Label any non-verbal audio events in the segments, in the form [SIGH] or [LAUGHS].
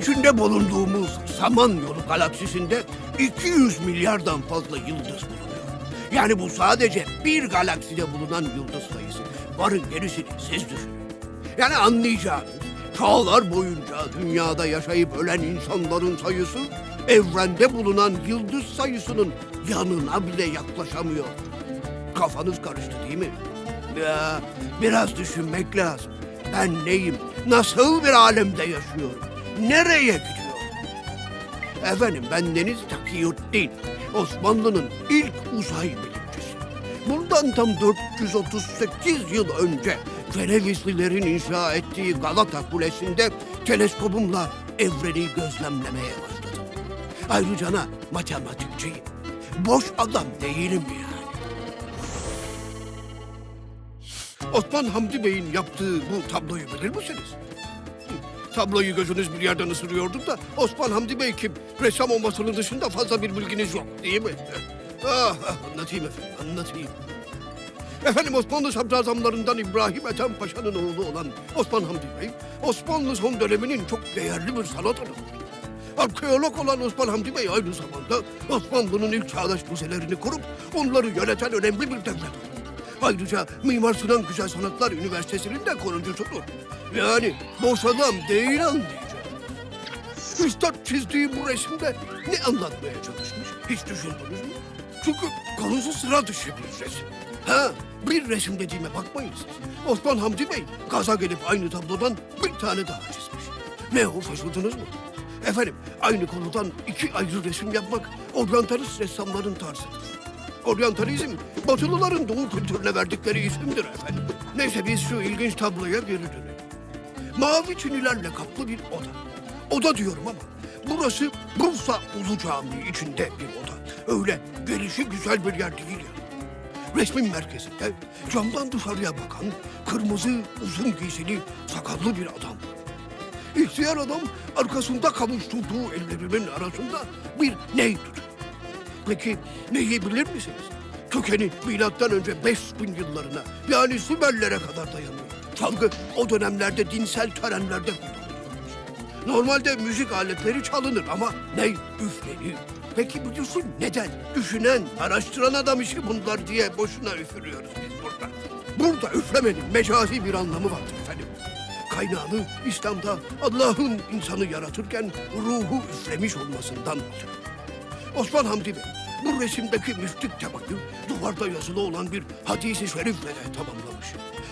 İçinde bulunduğumuz Samanyolu galaksisinde 200 milyardan fazla yıldız bulunuyor. Yani bu sadece bir galakside bulunan yıldız sayısı. Varın gerisini siz düşünün. Yani anlayacağınız çağlar boyunca dünyada yaşayıp ölen insanların sayısı evrende bulunan yıldız sayısının yanına bile yaklaşamıyor. Kafanız karıştı değil mi? Ya biraz düşünmek lazım. Ben neyim? Nasıl bir alemde yaşıyorum? Nereye gidiyorum? Efendim ben Deniz Takiyuddin. Osmanlı'nın ilk uzay bilimcisi. Bundan tam 438 yıl önce Cenevizlilerin inşa ettiği Galata Kulesi'nde teleskopumla evreni gözlemlemeye başladım. Ayrıca da matematikçiyim. Boş adam değilim yani. Osman Hamdi Bey'in yaptığı bu tabloyu bilir misiniz? Tabloyu gözünüz bir yerden ısırıyordu da Osman Hamdi Bey kim? Ressam olmasının dışında fazla bir bilginiz yok değil mi? Ah, ah, anlatayım efendim, anlatayım. Efendim Osmanlı sadrazamlarından İbrahim Ethem Paşa'nın oğlu olan Osman Hamdi Bey, Osmanlı son döneminin çok değerli bir sanat adamıdır. Arkeolog olan Osman Hamdi Bey aynı zamanda Osmanlı'nın ilk çağdaş müzelerini kurup onları yöneten önemli bir devlet. Ayrıca Mimar Sinan Güzel Sanatlar Üniversitesi'nin de kurucusudur. Yani boş adam değil anlayacağım. Üstad çizdiği bu resimde ne anlatmaya çalışmış? Hiç düşündünüz mü? Çünkü konusu sıra dışı bir resim. Ha, bir resim dediğime bakmayın siz. Osman Hamdi Bey gaza gelip aynı tablodan bir tane daha çizmiş. Ne o şaşırdınız mı? Efendim aynı konudan iki ayrı resim yapmak oryantalist ressamların tarzıdır. Oryantalizm, Batılıların Doğu kültürüne verdikleri isimdir efendim. Neyse biz şu ilginç tabloya geri dönelim. Mavi çinilerle kaplı bir oda. Oda diyorum ama burası Bursa Ulu Camii içinde bir oda. Öyle gelişi güzel bir yer değil ya. Resmin merkezinde camdan dışarıya bakan kırmızı uzun giysili sakallı bir adam var. İhtiyar adam arkasında kavuşturduğu ellerimin arasında bir ney tutuyor. Peki neyi bilir misiniz? Kökeni milattan önce 5000 yıllarına yani Sümerlere kadar dayanıyor. Çalgı o dönemlerde dinsel törenlerde kullanılıyormuş. Normalde müzik aletleri çalınır ama ney üflenir. Peki düşün neden? Düşünen, araştıran adam işi bunlar diye boşuna üfürüyoruz biz burada. Burada üflemenin mecazi bir anlamı vardır efendim. Kaynağını İslam'da Allah'ın insanı yaratırken ruhu üflemiş olmasından alır. Osman Hamdi Bey, bu resimdeki mistik temayü duvarda yazılı olan bir hadisi şerifle de tamamlamış.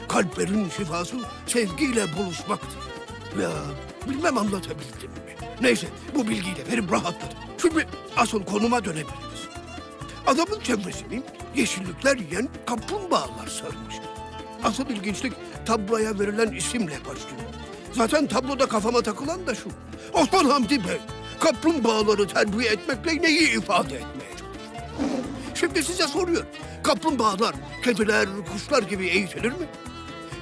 Kalplerin şifası sevgiyle buluşmaktır. Ya bilmem anlatabildim mi? Neyse bu bilgiyi de verip rahatladım. Şimdi asıl konuma dönebiliriz. Adamın çevresini yeşillikler yiyen kaplumbağalar sarmış. Asıl ilginçlik tabloya verilen isimle başlıyor. Zaten tabloda kafama takılan da şu. Osman Hamdi Bey, kaplumbağaları terbiye etmekle neyi ifade etmeye? Şimdi size soruyorum. Kaplumbağalar, kediler, kuşlar gibi eğitilir mi?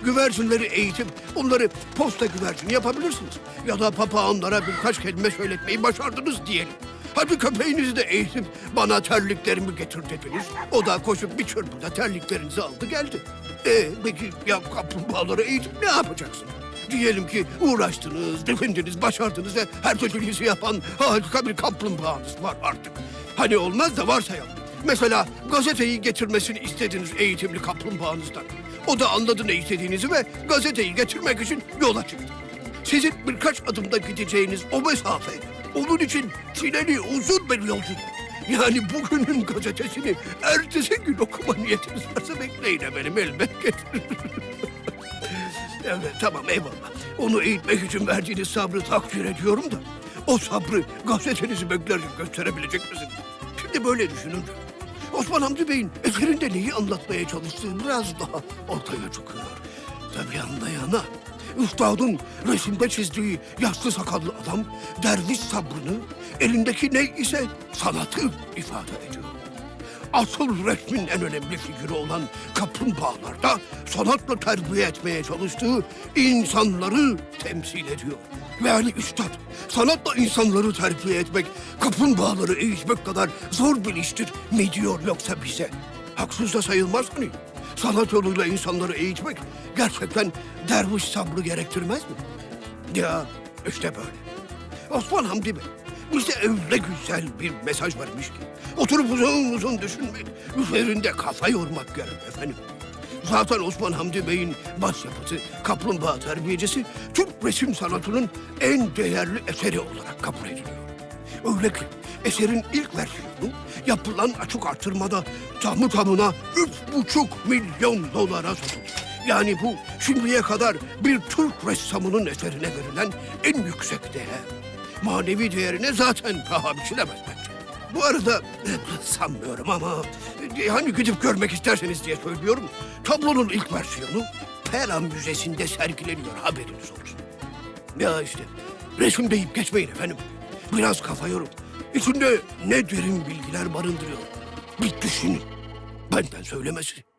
Güvercinleri eğitip onları posta güvercini yapabilirsiniz. Ya da papağanlara birkaç kelime söyletmeyi başardınız diyelim. Hadi köpeğinizi de eğitip bana terliklerimi getir dediniz. O da koşup bir çırpıda terliklerinizi aldı geldi. E peki ya kaplumbağaları eğitip ne yapacaksın? Diyelim ki uğraştınız, dökündünüz, başardınız ve her dediğinizi yapan harika bir kaplumbağanız var artık. Hani olmaz da varsayalım. Mesela gazeteyi getirmesini istediniz eğitimli kaplumbağanızdan. O da anladı ne istediğinizi ve gazeteyi getirmek için yola çıktı. Sizin birkaç adımda gideceğiniz o mesafe onun için çileli uzun bir yolculuk. Yani bugünün gazetesini ertesi gün okuma niyetiniz varsa bekleyin efendim elbet getiririm. [LAUGHS] evet tamam eyvallah. Onu eğitmek için verdiğiniz sabrı takdir ediyorum da... ...o sabrı gazetenizi beklerken gösterebilecek misiniz? Şimdi böyle düşününce... Osman Hamdi Bey'in eserinde neyi anlatmaya çalıştığı biraz daha ortaya çıkıyor. Tabii anlayana Üstadın resimde çizdiği yaşlı sakallı adam derviş sabrını, elindeki ne ise sanatı ifade ediyor. Asıl resmin en önemli figürü olan kaplumbağalarda sanatla terbiye etmeye çalıştığı insanları temsil ediyor. Yani üstad, sanatla insanları terbiye etmek, kaplumbağaları eğitmek kadar zor bir iştir mi diyor yoksa bize? Haksız da sayılmaz hani. Sanat yoluyla insanları eğitmek gerçekten derviş sabrı gerektirmez mi? Ya işte böyle. Osman Hamdi Bey bize öyle güzel bir mesaj vermiş ki oturup uzun uzun düşünmek, üzerinde kafa yormak gerek efendim. Zaten Osman Hamdi Bey'in başyapıtı Kaplumbağa Terbiyecisi Türk resim sanatının en değerli eseri olarak kabul ediliyor. Öyle ki eserin ilk versiyonu yapılan açık artırmada tamı tamına üç buçuk milyon dolara satıldı. Yani bu şimdiye kadar bir Türk ressamının eserine verilen en yüksek değer. Manevi değerine zaten paha biçilemez bence. Bu arada sanmıyorum ama e, hani gidip görmek isterseniz diye söylüyorum. Tablonun ilk versiyonu Pera Müzesi'nde sergileniyor haberiniz olsun. Ya işte resim deyip geçmeyin efendim. Biraz kafa yorun. İçinde ne derin bilgiler barındırıyor. Bir düşünün. Benden söylemesi.